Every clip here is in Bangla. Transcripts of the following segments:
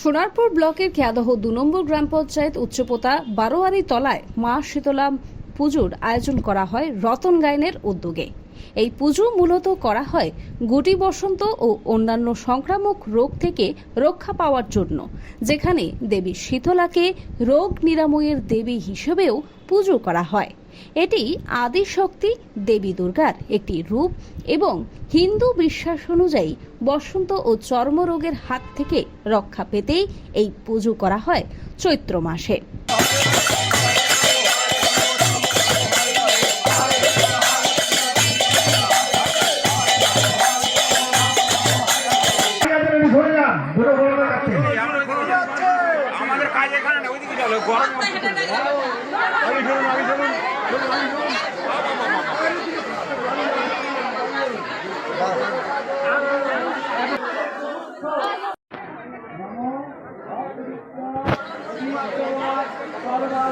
সোনারপুর ব্লকের খেয়াদহ দু নম্বর গ্রাম পঞ্চায়েত উচ্চপোতা বারোয়ারি তলায় মা শীতলা পুজোর আয়োজন করা হয় রতন গায়নের উদ্যোগে। এই পুজো মূলত করা হয় গুটি বসন্ত ও অন্যান্য সংক্রামক রোগ থেকে রক্ষা পাওয়ার জন্য, যেখানে দেবী শীতলাকে রোগ নিরাময়ের দেবী হিসেবেও পুজো করা হয়। এটি আদিশক্তি দেবী দুর্গার একটি রূপ এবং হিন্দু বিশ্বাস অনুযায়ী বসন্ত ও চর্মরোগের হাত থেকে রক্ষা পেতেই এই পুজো করা হয় চৈত্র মাসে। কাজ এখানে না ওইদিকে চলো গরম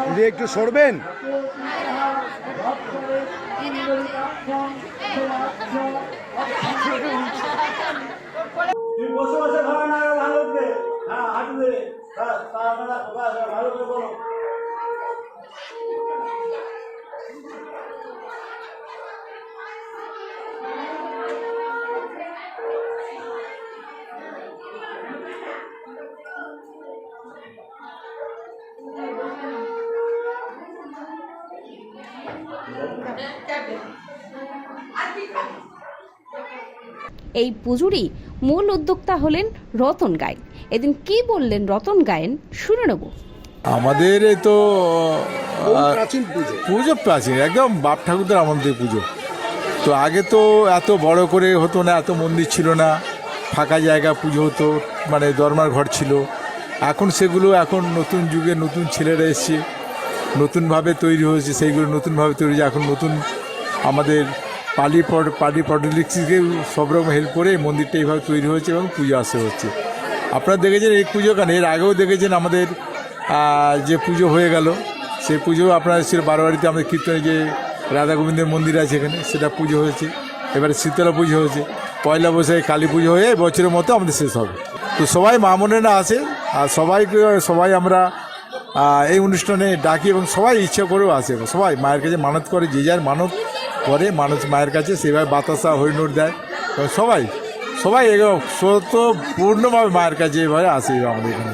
দিদি একটু সরবেন বসে বসে হ্যাঁ হাঁটু ধরে হ্যাঁ তাড়াতাড়ি বাস, ভালো করে বলো এই পুজোরই মূল উদ্যোক্তা হলেন রতন গায়েন। এদিন কি বললেন রতন গায়েন শুনে নেব। আমাদের এই তো পুজো। পুজো প্রাচীন একদম বাপ ঠাকুরদের আমাদের পুজো। তো আগে তো এত বড় করে হতো না এত মন্দির ছিল না ফাঁকা জায়গা পুজো হতো মানে দরমার ঘর ছিল। এখন সেগুলো এখন নতুন যুগে নতুন ছেলেরা এসছে নতুনভাবে তৈরি হয়েছে সেইগুলো নতুনভাবে তৈরি হয়েছে এখন নতুন আমাদের পালি পালি পডলিক্সকে সব রকম হেল্প করে এই মন্দিরটা এইভাবে তৈরি হয়েছে এবং পুজো আসে হচ্ছে। আপনারা দেখেছেন এই পুজো কেন? এর আগেও দেখেছেন আমাদের যে পুজো হয়ে গেল, সেই পুজো আপনার ছিল বারোয়ারিতে আমাদের কীর্তনে যে রাধা গোবিন্দের মন্দির আছে এখানে, সেটা পুজো হয়েছে। এবারে শীতলা পুজো হয়েছে। পয়লা বৈশাখে কালী পুজো হয়ে বছরের মতো আমাদের শেষ হবে। তো সবাই মা বোনেরা আসে, আর সবাইকে, সবাই আমরা এই অনুষ্ঠানে ডাকি এবং সবাই ইচ্ছা করেও আসে। সবাই মায়ের কাছে মানত করে, যে যার মানত করে, মানুষ মায়ের কাছে সেভাবে বাতাসা, হরিণুর দেয়। সবাই সবাই এগো পূর্ণভাবে মায়ের কাছে এভাবে আসে আমাদের এখানে।